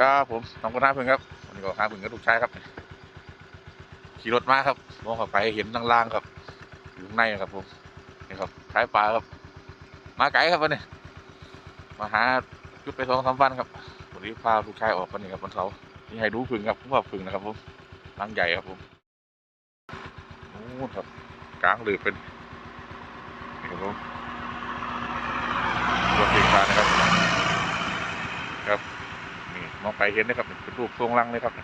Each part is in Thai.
ครับผมน้องคนหน้าพึ่งครับวันนี้ก็หาพึ่งกับลูกใชายครับ ขี่รถมาครับมองเข้าไปเห็นล่างๆครับอยู่ข้างในครับผมนี่ครับขายปลาครับ มาไกลครับวันนี้มาหาจุดไปสองสามวันครับวันนี้พาลูกชายออกวันนี้ครับวันเสาร์นี่ให้ดูพึ่งครับผมว่าพึ่งนะครับผมรังใหญ่ครับผมโอ้ครับกลางเลยเป็นนี่ครับผมตัวเก่งปลานะครับครับ มองไปเห็นนะครับเป็นรูปทรงรังเลยครับ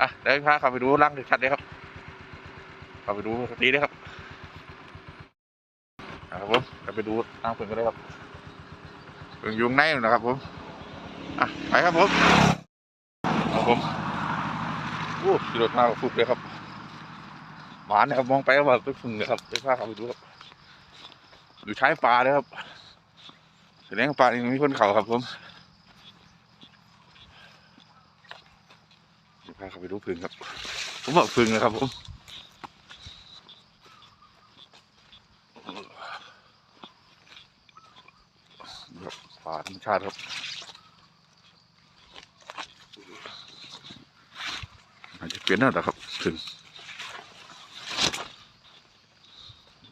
อะเดี๋ยวพาเข้าไปดูรังชัดเลยครับเข้าไปดูดีเลยครับอะครับผมจะไปดูรังผึ่งกันเลยครับผึ่งยุงในนะครับผมอะไปครับผมครับผมโอ้ขี่รถมากับฟุกเลยครับหวานนะครับมองไปก็แบบเป็นผึ่งเลยครับไปพาเข้าไปดูครับอยู่ชายป่าเลยครับแสดงป่านี่มีคนเข่าครับผม เดี๋ยว พาเขาไปดูพึ่งครับ ผมบอกพึ่งนะครับผมครับป่าธรรมชาติครับอาจจะเปลี่ยนหน้าแตาครับพึ่ง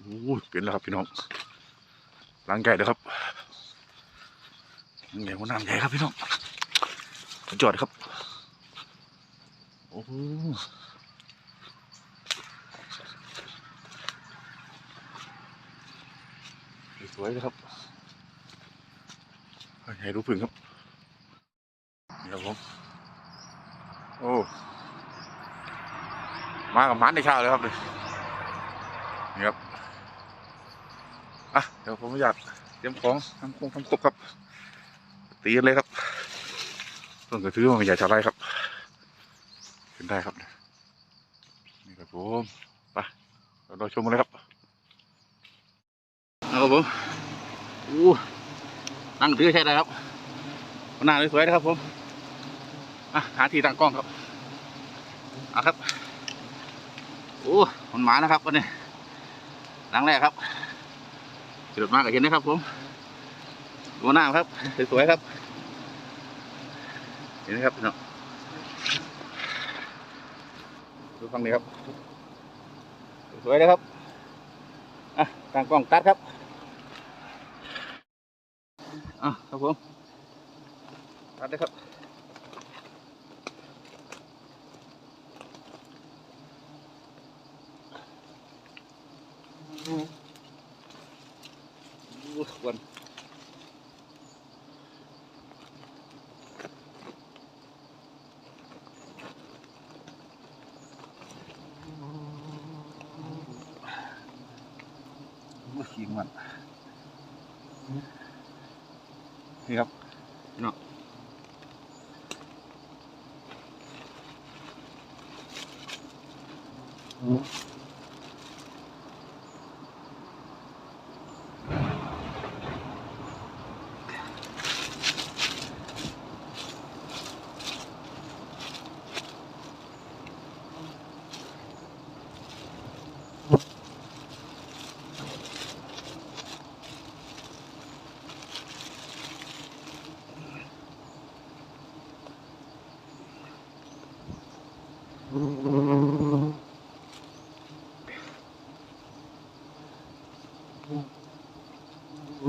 โอ้เปลี่ยนแล้วครับพี่น้องล้างใหญ่เลยครับใหญ่หัวน้ำใหญ่ครับพี่น้องสุดยอดครับ อ้สวยเลยครับให้ดูพึ่งครับนี่ครับผมโอ้มากับมันในเช้าเลยครับเลยนี่ครับอะเดี๋ยวผมอยากเตรียมของทำคงทำครบครับตีกันเลยครับต้นกระทือมันใหญ่ชาวไรครับ ขึ้นได้ครับ นี่ครับผมไปเราชมกันเลยครับเอาครับผมอู้นั่งถือใช่ได้ครับหน้าสวยๆนะครับผมอะหาที่ตั้งกล้องครับเอาครับโอ้มันหมานะครับวันนี้หลังแรกครับสดมากกับเห็นนะครับผมหัวหน้าครับสวยๆครับเห็นไหมครับพี่น้อง ดูฟังนี้ครับ สวยเลยครับ อะกลางกล้องตัดครับ อะครับผม ตัดเลยครับอู้วัน อู้ขี้มันนี่ครับพี่น้อง หน้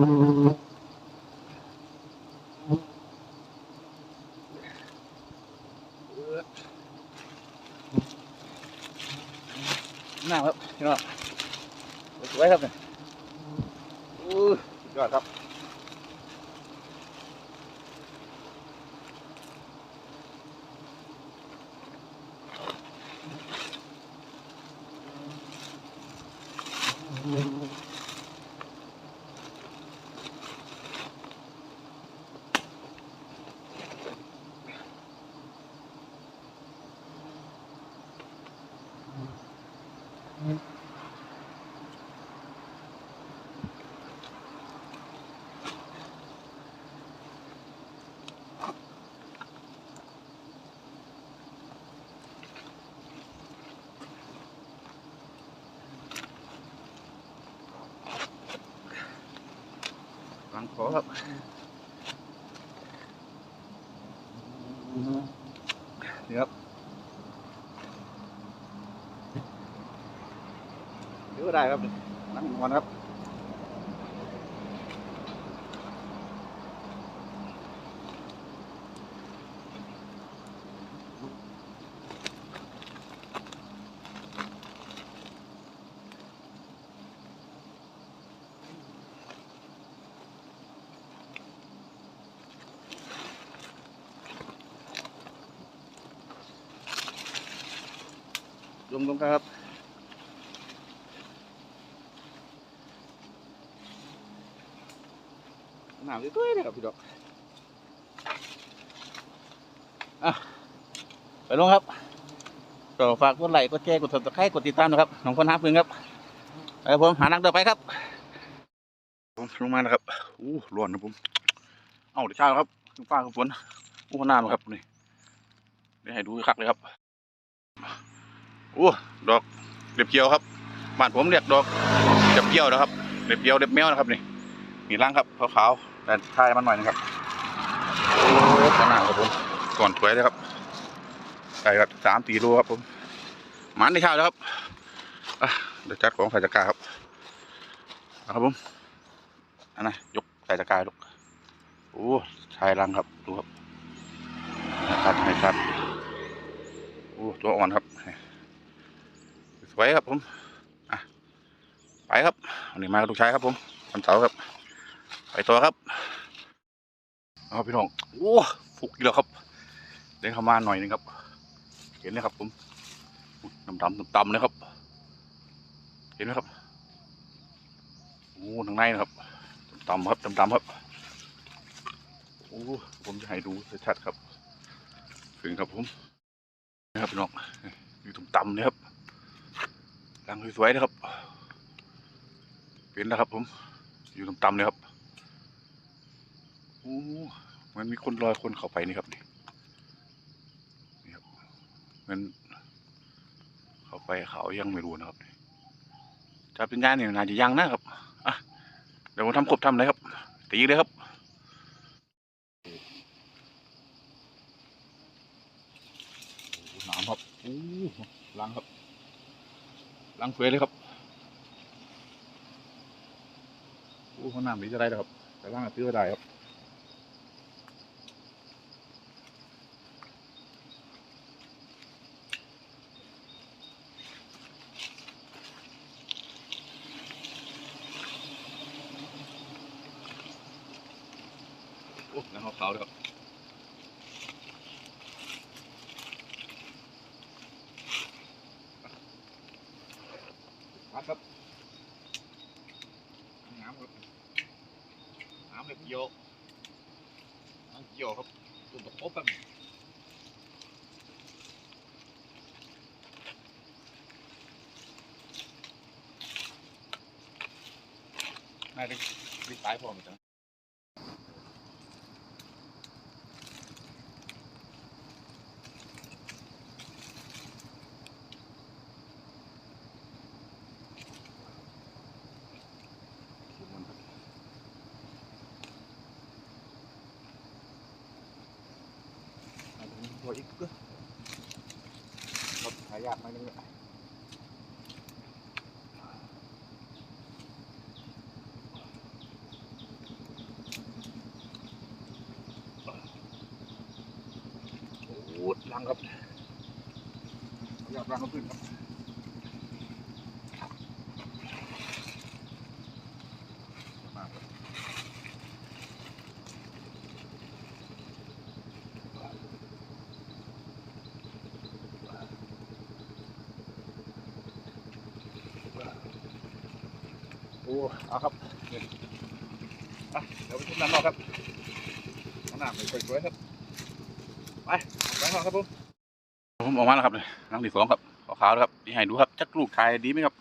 าครับพี่น้องสวยครับเนี่ยอู้สุดยอดครับ หลังขอครับ นี่ครับเดี๋ยวก็ ได้ครับนั่งนอนครับลงลงครับ นาวด้วยเลยครับพี่ดอกอะไปลงครับก็ฝากกดไลค์กดแชร์กดติดตามกดติดตามนะครับน้องคนหาพึ่งครับไปครับผมหานักเดินไปครับผมลงมานะครับอู้ร้อนนะผมเอ้าเดี๋ยวเช้าครับฟ้าคือฝนอู้หน้ามาครับนี่นี่ให้ดูคักเลยครับโอ้ดอกเด็บเกียวครับบ้านผมเรียกดอกเด็บเกียวนะครับเด็บเกียวเด็บแมวนะครับนี่นี่ร่างครับขาวๆ แต่ทายมันหน่อยนะครับโอ้ขนาดครับผมก่อนสวยเลยครับใส่ครับสามตีโลครับผมหมันในเช้าแล้วครับอะเดี๋ยวจัดของใส่ตะกร้าครับเอาครับผมอันนั้นยกใส่ตะกร้าลูกโอ้ชายรังครับดูครับชัดไม่ชัดโอ้ตัวอ่อนครับสวยครับผมอะไปครับวันนี้มากับลูกชายครับผมวันเสาร์ครับ ไปต่อครับ เอาพี่น้องโอ้ฟุกอีกแล้วครับเดินเข้ามาหน่อยหนึงครับ เห็นไหมครับผมดำดำต่ำๆเลยครับ เห็นไหมครับโอ้ทางในนะครับต่ำๆครับต่ำๆครับโอ้ผมจะให้ดูชัดๆครับถึงครับผมนะครับพี่น้องอยู่ต่ำๆเลยครับรังสวยๆนะครับ เป็นแล้วครับผม อยู่ต่ำๆเลยครับโอ้ มันมีคนลอยคนเข้าไปนี่ครับนี่นี่ครับมันเข้าไปเขายังไม่รู้นะครับถ้าเป็นยานเนี่ยน่าจะยังนะครับอะเดี๋ยวผมทำครบทำเลยครับตีเลยครับโอ้น้ำครับโอ้ลังครับล้างเฟยเลยครับโอ้เขาน้ำนี้จะได้ครับ แต่ล้างตื้อได้ครับ โอ้น้ำขาวๆเลยครับครับครับน้ำครับน้ำเลยเกี่ยวน้ำเกี่ยวครับตุ่มตะคบกันน่าจะรีบตายพอเหมือนกัน ตัวอีกก็ครับหายากไหมเนี่ยโอ้โหลังครับอยากลังเขาขึ้นครับมากครับโอ้ เอาครับเนี่ยอะเดี๋ยวไปชุบน้ำรอครับน้ำหนักสวยๆครับ ไปไปรอครับผมผมออกมาแล้วครับเลยนังที่สองครับขาวๆนะครับนี่ให้ดูครับจักลูกชายดีไหมครับ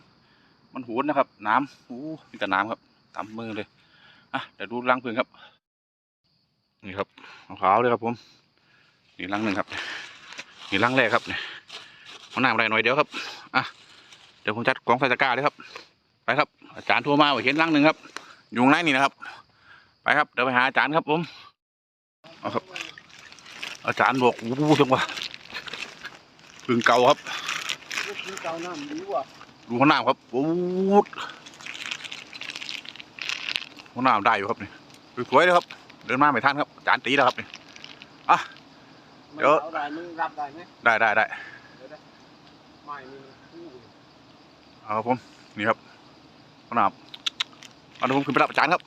มันหูนนะครับ น้ำโอ้มีแต่น้ำครับตามมือเลยอะเดี๋ยวดูรังพึ่งครับ นี่ครับขาวๆเลยครับผมนี่รังหนึ่งครับนี่รังแรกครับเนี่เอาน้ำอะไรหน่อยเดียวครับอะเดี๋ยวผมจัดกล่องใส่ตะกร้าเลยครับ ไปครับ อาจารย์โทรมาว่าเห็นรังหนึ่งครับ อยู่ข้างในนี่นะครับ ไปครับ เดี๋ยวไปหาอาจารย์ครับผมเอาครับ อาจารย์บอกโอ้โหจังวะพึ่งเก่าครับลูกกินเก่าน้ำดีว่ะดูข้างหน้าครับโอ้โหข้างหน้าได้อยู่ครับนี่สวยๆเลยครับ เดินมาไม่ทันครับ อาจารย์ตีแล้วครับนี่มันเดี๋ยวเอาได้มึงรับได้ไหมได้ได้ได้ไม่นี่มันคู่เอาครับผมนี่ครับ ข้างหน้าเอาเดี๋ยวผมขึ้นไปรับอาจารย์ครับ